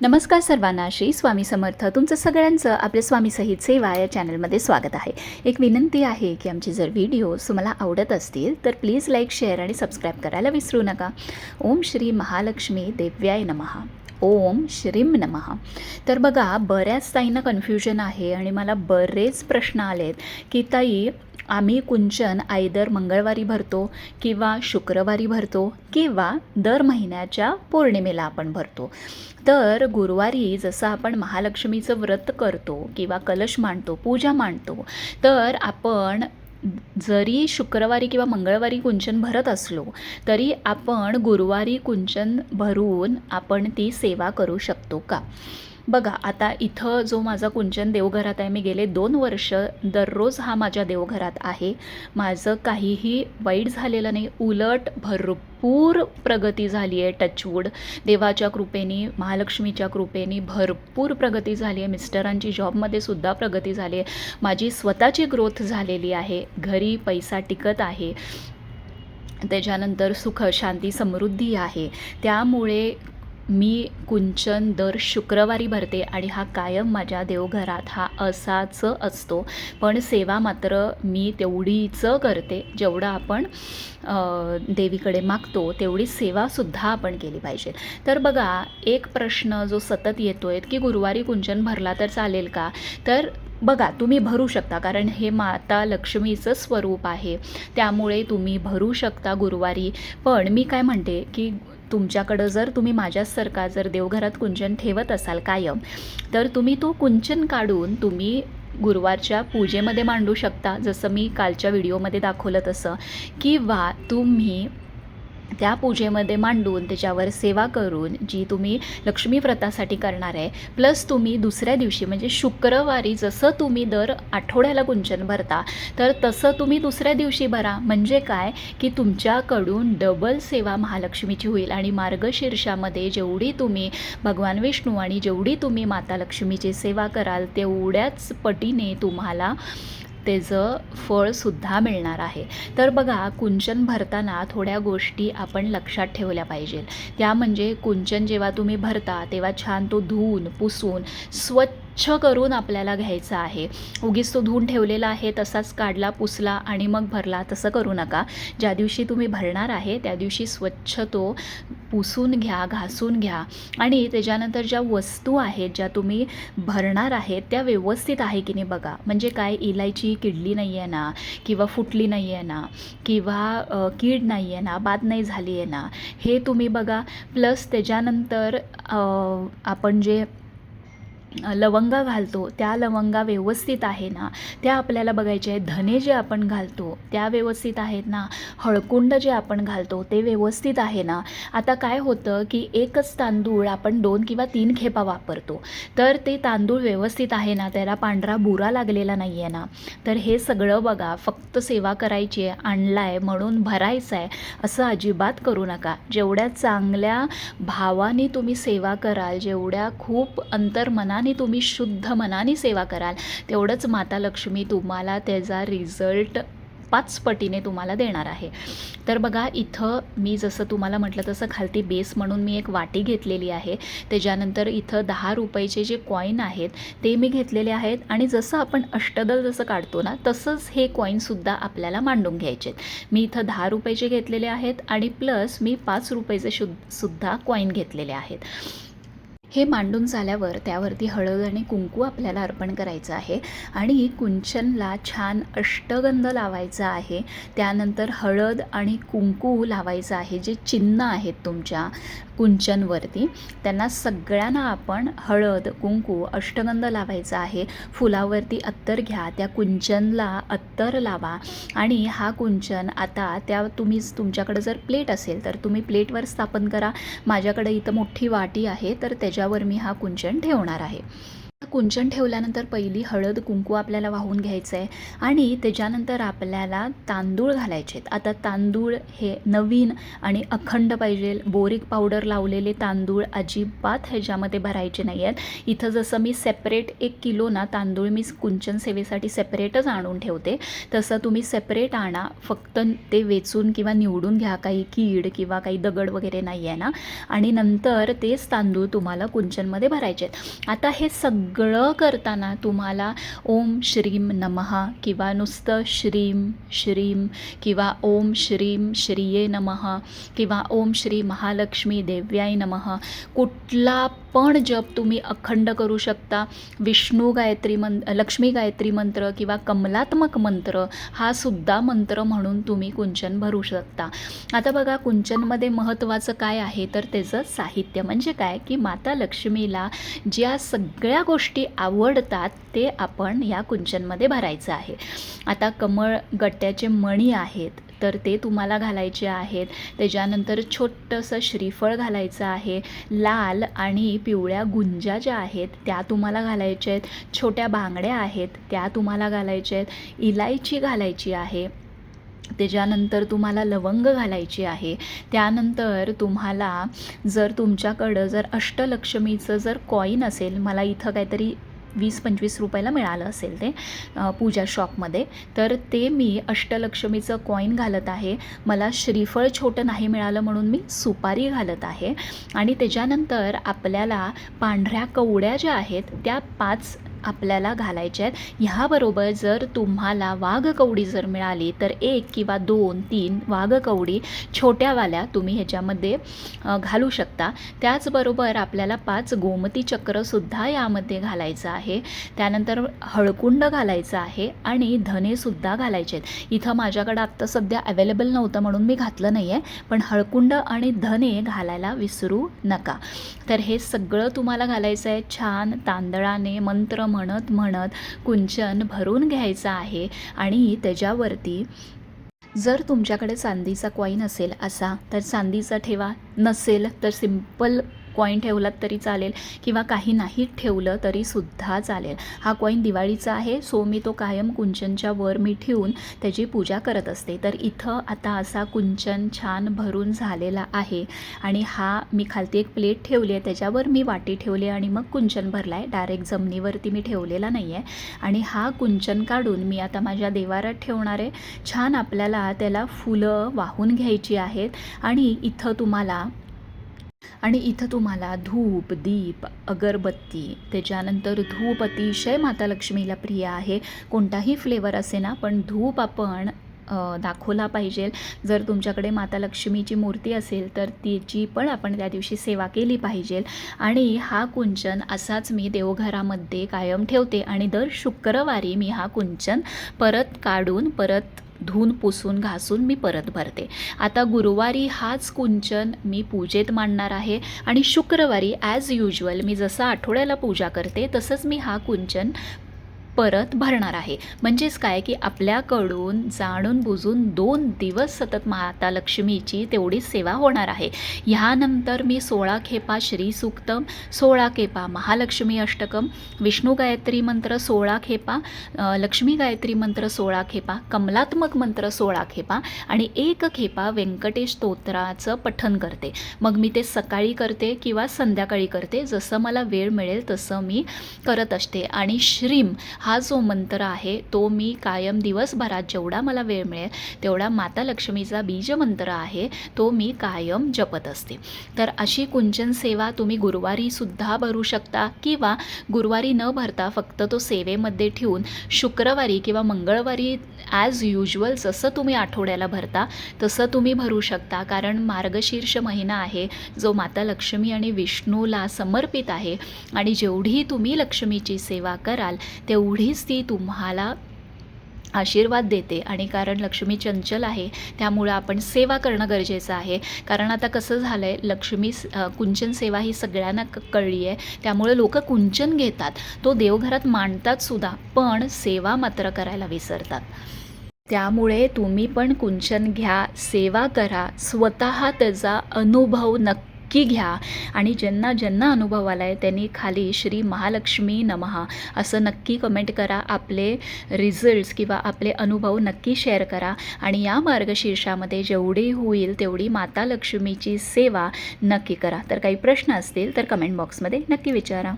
नमस्कार सर्वांना. श्री स्वामी समर्थ. तुमचं सगळ्यांचं आपल्या स्वामी सहित सेवा या चॅनलमध्ये स्वागत आहे. एक विनंती आहे की आमचे जर व्हिडिओज तुम्हाला आवडत असतील तर प्लीज लाईक शेअर आणि सबस्क्राईब करायला विसरू नका. ओम श्री महालक्ष्मी देव्याय नमहा ओम श्रीम नमहा तर बघा बऱ्याच ताईंना कन्फ्युजन आहे आणि मला बरेच प्रश्न आलेत की ताई आम्ही कुंचन आयदर मंगळवारी भरतो किंवा शुक्रवारी भरतो किंवा दर महिन्याच्या पौर्णिमेला आपण भरतो. तर गुरुवारी जसं आपण महालक्ष्मीचं व्रत करतो किंवा कलश मांडतो पूजा मांडतो तर आपण जरी शुक्रवारी किंवा मंगळवारी कुंचन भरत असलो तरी आपण गुरुवारी कुंचन भरून आपण ती सेवा करू शकतो का? बघा आता इथं जो माझा कुंचन देवघरात आहे मी गेले दोन वर्ष दररोज हा माझ्या देवघरात आहे. माझं काहीही वाईट झालेलं नाही उलट भरपूर प्रगती झाली आहे टचवूड देवाच्या कृपेने महालक्ष्मीच्या कृपेने भरपूर प्रगती झाली आहे मिस्टरांची जॉबमध्ये सुद्धा प्रगती झाली आहे. माझी स्वतःची ग्रोथ झालेली आहे घरी पैसा टिकत आहे. त्याच्यानंतर सुख शांती समृद्धी आहे. त्यामुळे मी कुंचन दर शुक्रवारी भरते आणि हा कायम माझ्या देवघरात हा असाच असतो. पण सेवा मात्र मी तेवढीच करते. जेवढं आपण देवीकडे मागतो तेवढी सेवासुद्धा आपण केली पाहिजे. तर बघा एक प्रश्न जो सतत येतो आहे की गुरुवारी कुंचन भरला तर चालेल का? तर बघा तुम्ही भरू शकता. कारण हे माता लक्ष्मीचं स्वरूप आहे. त्यामुळे तुम्ही भरू शकता गुरुवारी. पण मी काय म्हणते की तुमच्याकडं जर तुम्ही माझ्यासारखा जर देवघरात कुंचन ठेवत असाल कायम तर तुम्ही तो कुंचन काढून तुम्ही गुरुवारच्या पूजेमध्ये मांडू शकता. जसं मी कालच्या व्हिडिओमध्ये दाखवलं तसं किंवा तुम्ही त्या पूजेमध्ये मांडून त्याच्यावर सेवा करून जी तुम्ही लक्ष्मी व्रतासाठी करणार आहे प्लस तुम्ही दुसऱ्या दिवशी म्हणजे शुक्रवारी जसं तुम्ही दर आठवड्याला कुंचन भरता तर तसं तुम्ही दुसऱ्या दिवशी भरा. म्हणजे काय? की तुमच्याकडून डबल सेवा महालक्ष्मीची होईल आणि मार्गशीर्षामध्ये जेवढी तुम्ही भगवान विष्णू आणि जेवढी तुम्ही माता लक्ष्मीची सेवा कराल तेवढ्याच पटीने तुम्हाला त्याचं फळसुद्धा मिळणार आहे. तर बघा कुंचन भरताना थोड्या गोष्टी आपण लक्षात ठेवल्या पाहिजेत. त्या म्हणजे कुंचन जेव्हा तुम्ही भरता तेव्हा छान तो धुवून पुसून स्वच्छ स्वच्छ करून आपल्याला घ्यायचा आहे. उगीच तो धुवून ठेवलेला आहे तसाच काढला पुसला आणि मग भरला. तसं करू नका. ज्या दिवशी तुम्ही भरणार आहे त्या दिवशी स्वच्छ तो पुसून घ्या घासून घ्या. आणि त्याच्यानंतर ज्या वस्तू आहेत ज्या तुम्ही भरणार आहेत त्या व्यवस्थित आहे की नाही बघा. म्हणजे काय इलायची किडली नाही आहे ना किंवा फुटली नाही आहे ना किंवा कीड नाही आहे ना बाद नाही झाली आहे ना हे तुम्ही बघा. प्लस त्याच्यानंतर आपण जे लवंगा घालतो त्या लवंगा व्यवस्थित आहे ना त्या आपल्याला बघायचे आहेत. धने जे आपण घालतो त्या व्यवस्थित आहेत ना हळकुंड जे आपण घालतो ते व्यवस्थित आहे ना. आता काय होतं की एकच तांदूळ आपण दोन किंवा तीन खेपा वापरतो. तर ते तांदूळ व्यवस्थित आहे ना त्याला पांढरा बुरा लागलेला नाही आहे ना. तर हे सगळं बघा फक्त सेवा करायची आहे आणला आहे म्हणून भरायचं आहे असं अजिबात करू नका. जेवढ्या चांगल्या भावाने तुम्ही सेवा कराल जेवढ्या खूप मनाने तुम्ही शुद्ध मनाने सेवा कराल. तेवढंच माता लक्ष्मी तुम्हाला त्याचा रिझल्ट पाच पटीने तुम्हाला देणार आहे. तर बघा इथं मी जसं तुम्हाला म्हटलं तसं खालती बेस म्हणून मी एक वाटी घेतलेली आहे. त्याच्यानंतर इथं दहा रुपयाचे जे कॉईन आहेत ते मी घेतलेले आहेत. आणि जसं आपण अष्टदल जसं काढतो ना तसंच हे कॉईनसुद्धा आपल्याला मांडून घ्यायचे आहेत मी इथं दहा रुपयाचे घेतलेले आहेत आणि प्लस मी पाच रुपयाचे शुद्ध सुद्धा कॉईन घेतलेले आहेत. हे मांडून झाल्यावर त्यावरती हळद आणि कुंकू आपल्याला अर्पण करायचं आहे. आणि कुंचनला छान अष्टगंध लावायचा आहे. त्यानंतर हळद आणि कुंकू लावायचं आहे. जे चिन्ह आहेत तुमच्या कुंचनवरती. त्यांना सगळ्यांना आपण हळद कुंकू अष्टगंध लावायचा आहे. फुलावरती अत्तर घ्या त्या कुंचनला अत्तर लावा आणि हा कुंचन आता त्या तुम्ही तुमच्याकडे जर प्लेट असेल तर तुम्ही प्लेटवर स्थापन करा. माझ्याकडे इथं मोठी वाटी आहे तर त्याच्यावर मी हा कुंचन ठेवणार आहे. कुंचन ठेवल्यानंतर पहिली हळद कुंकू आपल्याला वाहून घ्यायचं आहे आणि त्याच्यानंतर आपल्याला तांदूळ घालायचे आहेत आता तांदूळ हे नवीन आणि अखंड पाहिजे. बोरिक पावडर लावलेले तांदूळ अजिबात ह्याच्यामध्ये भरायचे नाही आहेत इथं जसं मी सेपरेट एक किलो ना तांदूळ मी कुंचन सेवेसाठी सेपरेटच आणून ठेवते. तसं तुम्ही सेपरेट आणा. फक्त ते वेचून किंवा निवडून घ्या. काही कीड किंवा काही दगड वगैरे नाही आहे ना. आणि नंतर तेच तांदूळ तुम्हाला कुंचनमध्ये भरायचे आहेत आता हे सगळं करताना तुम्हाला ओम श्रीम नमहा किंवा नुसतं श्रीम श्रीम किंवा ओम श्रीम श्रीये नमः किंवा ओम श्री महालक्ष्मी देव्याय नमः. कुठला पण जप तुम्ही अखंड करू शकता. विष्णू गायत्री मं लक्ष्मी गायत्री मंत्र किंवा कमलात्मक मंत्र हा सुद्धा मंत्र म्हणून तुम्ही कुंचन भरू शकता. आता बघा कुंचनमध्ये महत्त्वाचं काय आहे? तर त्याचं साहित्य म्हणजे काय? की माता लक्ष्मीला ज्या सगळ्या गोष्टी गोष्टी आवडतात ते आपण या कुंचनमध्ये भरायचं आहे. आता कमळ गट्ट्याचे मणी आहेत तर ते तुम्हाला घालायचे आहेत. त्याच्यानंतर छोटंसं श्रीफळ घालायचं आहे. लाल आणि पिवळ्या गुंजा ज्या आहेत त्या तुम्हाला घालायच्या आहेत. छोट्या बांगड्या आहेत त्या तुम्हाला घालायच्या आहेत. इलायची घालायची आहे. त्याच्यानंतर तुम्हाला लवंग घालायची आहे त्यानंतर तुम्हाला जर तुमच्याकडं जर अष्टलक्ष्मीचं जर कॉईन असेल मला इथं काहीतरी वीस पंचवीस रुपयाला मिळालं असेल ते पूजा शॉपमध्ये तर ते मी अष्टलक्ष्मीचं कॉईन घालत आहे. मला श्रीफळ छोटं नाही मिळालं म्हणून मी सुपारी घालत आहे. आणि त्याच्यानंतर आपल्याला पांढऱ्या कवड्या ज्या आहेत त्या पाच आपल्याला घालायच्या आहेत. ह्याबरोबर जर तुम्हाला वाघकवडी जर मिळाली तर एक किंवा दोन तीन वाघकवडी छोट्यावाल्या तुम्ही ह्याच्यामध्ये घालू शकता. त्याचबरोबर आपल्याला पाच गोमती चक्रसुद्धा यामध्ये घालायचं आहे. त्यानंतर हळकुंड घालायचं आहे आणि धनेसुद्धा घालायचे आहेत. इथं माझ्याकडं आत्ता सध्या अवेलेबल नव्हतं म्हणून मी घातलं नाही आहे पण हळकुंड आणि धने घालायला विसरू नका. तर हे सगळं तुम्हाला घालायचं आहे. छान तांदळाने मंत्र म्हणत म्हणत कुंचन भरून घ्यायचं आहे आणि त्याच्यावरती जर तुमच्याकडे चांदीचा कॉईन असेल असा तर चांदीचा ठेवा. नसेल तर सिंपल कॉईन ठेवलात तरी चालेल किंवा काही नाही ठेवलं तरी सुद्धा चालेल. हा कॉईन दिवाळीचा आहे सो मी तो कायम कुंचनच्या वर मी ठेवून त्याची पूजा करत असते. तर इथं आता असा कुंचन छान भरून झालेला आहे आणि हा मी खालती एक प्लेट ठेवली आहे त्याच्यावर मी वाटी ठेवली आणि मग कुंचन भरला आहे डायरेक्ट जमिनीवरती मी ठेवलेला नाही आहे आणि हा कुंचन काढून मी आता माझ्या देवारात ठेवणार आहे. छान आपल्याला त्याला फुलं वाहून घ्यायची आहेत आणि इथं तुम्हाला आणि इथं तुम्हाला धूप दीप अगरबत्ती त्याच्यानंतर धूप अतिशय माता लक्ष्मीला प्रिय आहे. कोणताही फ्लेवर असे ना पण धूप आपण दाखवला पाहिजे. जर तुमच्याकडे माता लक्ष्मीची मूर्ती असेल तर तिची पण आपण त्या दिवशी सेवा केली पाहिजे. आणि हा कुंचन असाच मी देवघरामध्ये कायम ठेवते. आणि दर शुक्रवारी मी हा कुंचन परत काढून परत धुवून पुसून घासून मी परत भरते. आता गुरुवारी हाच कुंचन मी पूजेत मांडणार आहे आणि शुक्रवारी ॲज युजल मी जसं आठवड्याला पूजा करते तसंच मी हा कुंचन परत भरणार आहे. म्हणजेच काय की आपल्याकडून जाणून बुजून दोन दिवस सतत माता लक्ष्मीची तेवढीच सेवा होणार आहे. ह्यानंतर मी सोळा खेपा श्रीसूक्तम सोळा खेपा महालक्ष्मी अष्टकम विष्णू गायत्री मंत्र सोळा खेपा लक्ष्मी गायत्री मंत्र सोळा खेपा कमलात्मक मंत्र सोळा खेपा आणि एक खेपा व्यंकटेश स्तोत्राचं पठन करते. मग मी ते सकाळी करते किंवा संध्याकाळी करते. जसं मला वेळ मिळेल तसं मी करत असते. आणि श्रीम हा हा जो मंत्र आहे तो मी कायम दिवसभरात जेवढा मला वेळ मिळेल तेवढा माता लक्ष्मीचा बीज मंत्र आहे तो मी कायम जपत असते. तर अशी कुंचन सेवा तुम्ही गुरुवारीसुद्धा भरू शकता किंवा गुरुवारी न भरता फक्त तो सेवेमध्ये ठेवून शुक्रवारी किंवा मंगळवारी ॲज युजल जसं तुम्ही आठवड्याला भरता तसं तुम्ही भरू शकता. कारण मार्गशीर्ष महिना आहे जो माता लक्ष्मी आणि विष्णूला समर्पित आहे. आणि जेवढी तुम्ही लक्ष्मीची सेवा कराल तेवढीच ती तुम्हाला आशीर्वाद देते आणि कारण लक्ष्मी चंचल आहे त्यामुळं आपण सेवा करणं गरजेचं आहे. कारण आता कसं झालं आहे लक्ष्मी कुंचन सेवा ही सगळ्यांना क कळली आहे. त्यामुळे लोक कुंचन घेतात. तो देवघरात मांडतात सुद्धा पण सेवा मात्र करायला विसरतात. त्यामुळे तुम्ही पण कुंचन घ्या सेवा करा स्वतः त्याचा अनुभव नक्की नक्की घ्या. आणि ज्यांना ज्यांना अनुभव आला आहे त्यांनी खाली श्री महालक्ष्मी नमहा असं नक्की कमेंट करा. आपले रिझल्ट्स किंवा आपले अनुभव नक्की शेअर करा. आणि या मार्गशीर्षामध्ये जेवढी होईल तेवढी माता लक्ष्मीची सेवा नक्की करा. तर काही प्रश्न असतील तर कमेंट बॉक्समध्ये नक्की विचारा.